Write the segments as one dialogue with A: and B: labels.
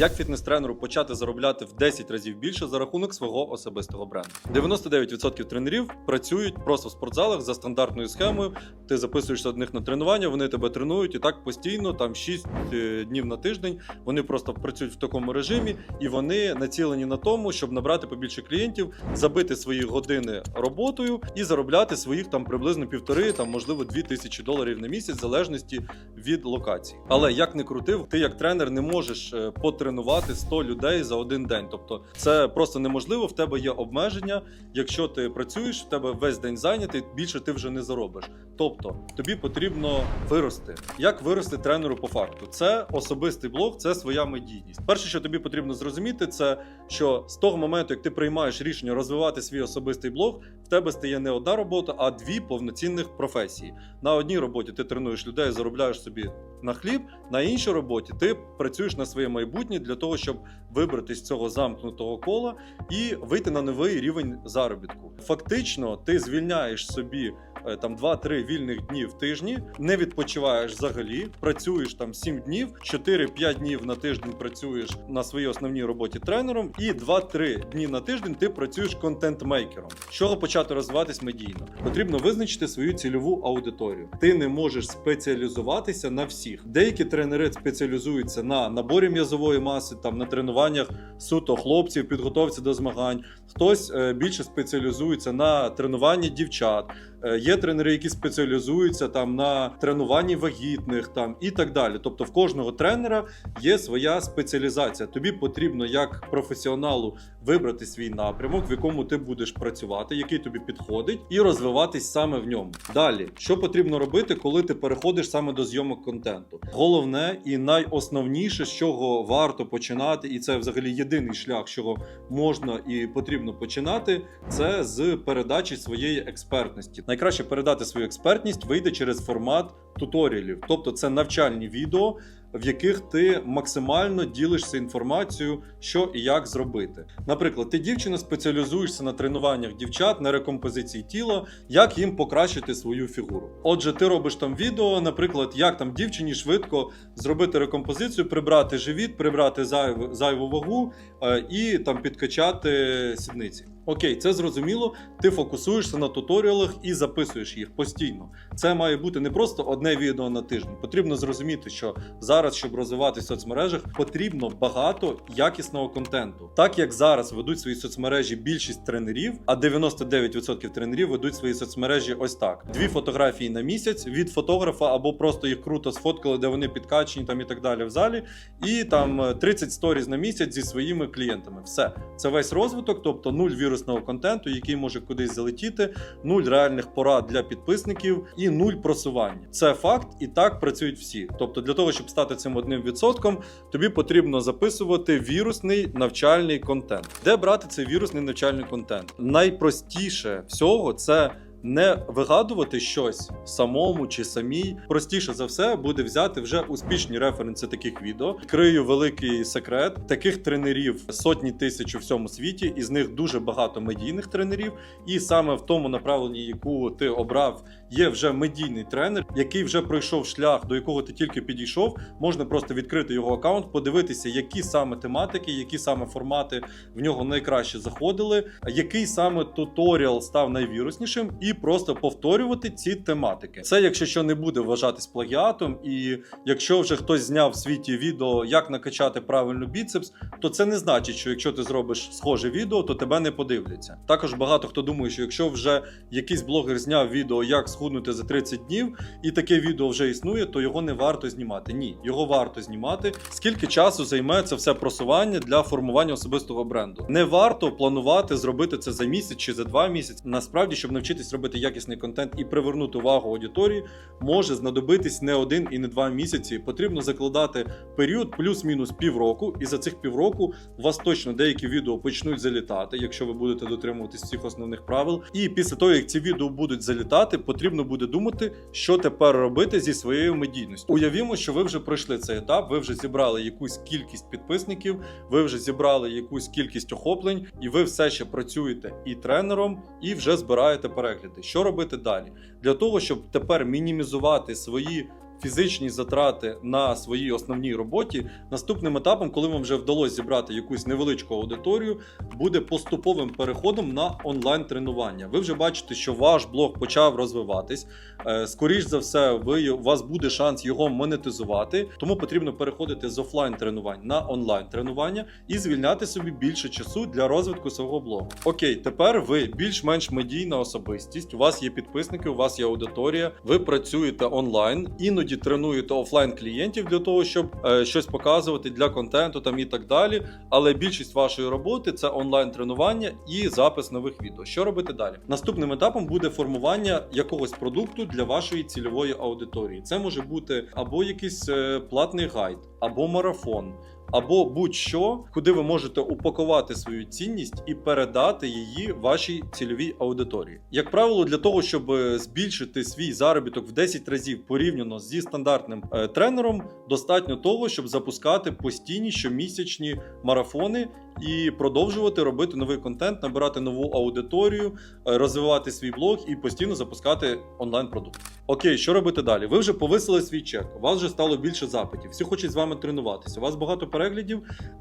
A: Як фітнес-тренеру почати заробляти в 10 разів більше за рахунок свого особистого бренду? 99% тренерів працюють просто в спортзалах за стандартною схемою. Ти записуєшся до них на тренування, вони тебе тренують і так постійно, там 6 е, днів на тиждень. Вони просто працюють в такому режимі, і вони націлені на тому, щоб набрати побільше клієнтів, забити свої години роботою і заробляти своїх там приблизно півтори, там можливо дві тисячі доларів на місяць, в залежності від локації. Але як не крутив, ти як тренер не можеш е, потренувати 100 людей за один день. Тобто це просто неможливо. В тебе є обмеження. Якщо ти працюєш, в тебе весь день зайнятий, більше ти вже не заробиш. Тобто тобі потрібно вирости. Як вирости тренеру по факту? Це особистий блог, це своя медійність. Перше, що тобі потрібно зрозуміти, це що з того моменту, як ти приймаєш рішення розвивати свій особистий блог, в тебе стає не одна робота, а дві повноцінних професії. На одній роботі ти тренуєш людей, заробляєш собі на хліб. На іншій роботі ти працюєш на своє майбутнє для того, щоб вибрати з цього замкнутого кола і вийти на новий рівень заробітку. Фактично, ти звільняєш собі там 2-3 вільних дні в тижні, не відпочиваєш взагалі, працюєш там 7 днів, 4-5 днів на тиждень працюєш на своїй основній роботі тренером, і 2-3 дні на тиждень ти працюєш контент-мейкером. Чого почати розвиватись медійно? Потрібно визначити свою цільову аудиторію. Ти не можеш спеціалізуватися на всіх. Деякі тренери спеціалізуються на наборі м'язової маси, там на тренуваннях суто хлопців, підготовці до змагань. Хтось е, більше спеціалізується на тренуванні дівчат. Е, Є тренери, які спеціалізуються там на тренуванні вагітних там і так далі. Тобто, в кожного тренера є своя спеціалізація. Тобі потрібно як професіоналу вибрати свій напрямок, в якому ти будеш працювати, який тобі підходить, і розвиватись саме в ньому. Далі, що потрібно робити, коли ти переходиш саме до зйомок контенту? Головне і найосновніше, з чого варто починати, і це взагалі єдиний шлях, з чого можна і потрібно починати, це з передачі своєї експертності. Найкраще передати свою експертність вийде через формат туторіалів, тобто це навчальні відео. В яких ти максимально ділишся інформацією, що і як зробити. Наприклад, ти дівчина спеціалізуєшся на тренуваннях дівчат, на рекомпозиції тіла, як їм покращити свою фігуру. Отже, ти робиш там відео, наприклад, як там дівчині швидко зробити рекомпозицію, прибрати живіт, прибрати зайву, зайву вагу е, і там підкачати сідниці. Окей, це зрозуміло. Ти фокусуєшся на туторіалах і записуєш їх постійно. Це має бути не просто одне відео на тиждень. Потрібно зрозуміти, що зараз, щоб розвиватися в соцмережах, потрібно багато якісного контенту. Так як зараз ведуть свої соцмережі більшість тренерів, а 99% тренерів ведуть свої соцмережі ось так: дві фотографії на місяць від фотографа, або просто їх круто сфоткали, де вони підкачені там і так далі в залі, і там е, 30 сторіз на місяць зі своїми клієнтами. Все це весь розвиток, тобто нуль вірусного контенту, який може кудись залетіти, нуль реальних порад для підписників і нуль просування. Це факт, і так працюють всі. Тобто, для того, щоб стати цим одним відсотком, тобі потрібно записувати вірусний навчальний контент. Де брати цей вірусний навчальний контент? Найпростіше всього це. Не вигадувати щось самому чи самій. Простіше за все буде взяти вже успішні референси таких відео. Крию великий секрет. Таких тренерів сотні тисяч у всьому світі, із них дуже багато медійних тренерів. І саме в тому направленні, яку ти обрав, є вже медійний тренер, який вже пройшов шлях, до якого ти тільки підійшов. Можна просто відкрити його аккаунт, подивитися, які саме тематики, які саме формати в нього найкраще заходили, який саме туторіал став найвіруснішим, і просто повторювати ці тематики. Це, якщо що не буде вважатись плагіатом, і якщо вже хтось зняв в світі відео, як накачати правильно біцепс, то це не значить, що якщо ти зробиш схоже відео, то тебе не подивляться. Також багато хто думає, що якщо вже якийсь блогер зняв відео, як схуднути за 30 днів, і таке відео вже існує, то його не варто знімати. Ні, його варто знімати. Скільки часу займе це все просування для формування особистого бренду? Не варто планувати зробити це за місяць чи за два місяці. Насправді, щоб навчитись робити якісний контент і привернути увагу аудиторії, може знадобитись не один і не два місяці. Потрібно закладати період плюс-мінус півроку, і за цих півроку у вас точно деякі відео почнуть залітати, якщо ви будете дотримуватись всіх основних правил. І після того, як ці відео будуть залітати, потрібно буде думати, що тепер робити зі своєю медійністю. Уявімо, що ви вже пройшли цей етап, ви вже зібрали якусь кількість підписників, ви вже зібрали якусь кількість охоплень, і ви все ще працюєте і тренером, і вже збираєте перегляди. Що робити далі? Для того, щоб тепер мінімізувати свої фізичні затрати на своїй основній роботі. Наступним етапом, коли вам вже вдалося зібрати якусь невеличку аудиторію, буде поступовим переходом на онлайн тренування. Ви вже бачите, що ваш блог почав розвиватись. Е, Скоріш за все, ви у вас буде шанс його монетизувати, тому потрібно переходити з офлайн тренувань на онлайн тренування і звільняти собі більше часу для розвитку свого блогу. Окей, тепер ви більш-менш медійна особистість. У вас є підписники, у вас є аудиторія. Ви працюєте онлайн, іноді тренуєте офлайн клієнтів для того, щоб е, щось показувати для контенту там і так далі. Але більшість вашої роботи це онлайн тренування і запис нових відео. Що робити далі? Наступним етапом буде формування якогось продукту для вашої цільової аудиторії. Це може бути або якийсь е, платний гайд, або марафон. Або будь-що, куди ви можете упакувати свою цінність і передати її вашій цільовій аудиторії. Як правило, для того, щоб е, збільшити свій заробіток в 10 разів порівняно зі стандартним е, тренером, достатньо того, щоб запускати постійні щомісячні марафони і продовжувати робити новий контент, набирати нову аудиторію, е, розвивати свій блог і постійно запускати онлайн-продукт. Окей, що робити далі? Ви вже повисили свій чек, у вас вже стало більше запитів, всі хочуть з вами тренуватися. У вас багато переглядів.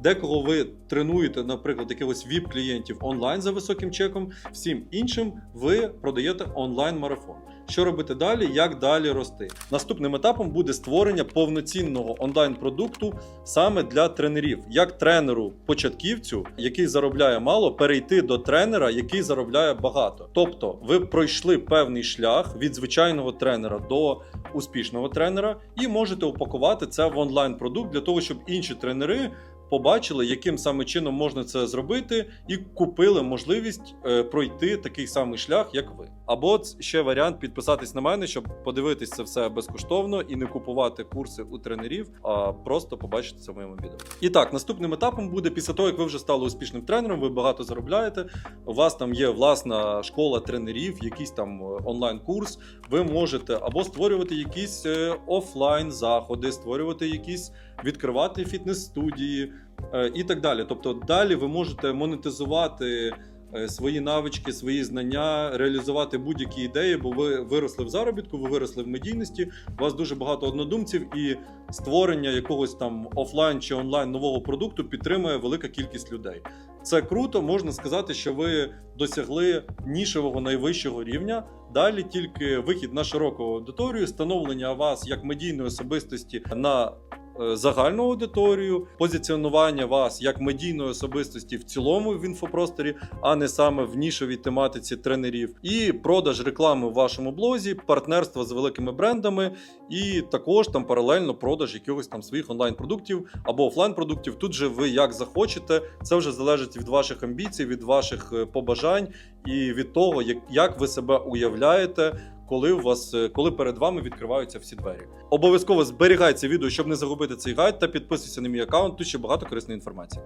A: Декого ви тренуєте, наприклад, якихось віп-клієнтів онлайн за високим чеком. Всім іншим ви продаєте онлайн-марафон. Що робити далі? Як далі рости? Наступним етапом буде створення повноцінного онлайн-продукту саме для тренерів, як тренеру початківцю, який заробляє мало, перейти до тренера, який заробляє багато. Тобто, ви пройшли певний шлях від звичайного тренера до успішного тренера, і можете упакувати це в онлайн-продукт для того, щоб інші тренери. Побачили, яким саме чином можна це зробити, і купили можливість е, пройти такий самий шлях, як ви. Або ще варіант підписатись на мене, щоб подивитись це все безкоштовно і не купувати курси у тренерів, а просто побачити це в моєму відео. І так, наступним етапом буде після того, як ви вже стали успішним тренером, ви багато заробляєте. У вас там є власна школа тренерів, якийсь там е, онлайн-курс. Ви можете або створювати якісь е, офлайн заходи, створювати якісь відкривати фітнес-студії і так далі. Тобто, далі ви можете монетизувати е, свої навички, свої знання, реалізувати будь-які ідеї, бо ви виросли в заробітку, ви виросли в медійності. У вас дуже багато однодумців, і створення якогось там офлайн чи онлайн нового продукту підтримує велика кількість людей. Це круто, можна сказати, що ви досягли нішевого найвищого рівня. Далі тільки вихід на широку аудиторію, становлення вас як медійної особистості на е, загальну аудиторію, позиціонування вас як медійної особистості в цілому в інфопросторі, а не саме в нішовій тематиці тренерів, і продаж реклами в вашому блозі, партнерство з великими брендами, і також там паралельно продаж якихось там своїх онлайн-продуктів або офлайн-продуктів. Тут же ви як захочете, це вже залежить від ваших амбіцій, від ваших е, побажань і від того, як ви себе уявляєте. Коли у вас, е, коли перед вами відкриваються всі двері, обов'язково зберігай це відео, щоб не загубити цей гайд, та підписуйся на мій аккаунт. Тут ще багато корисної інформації.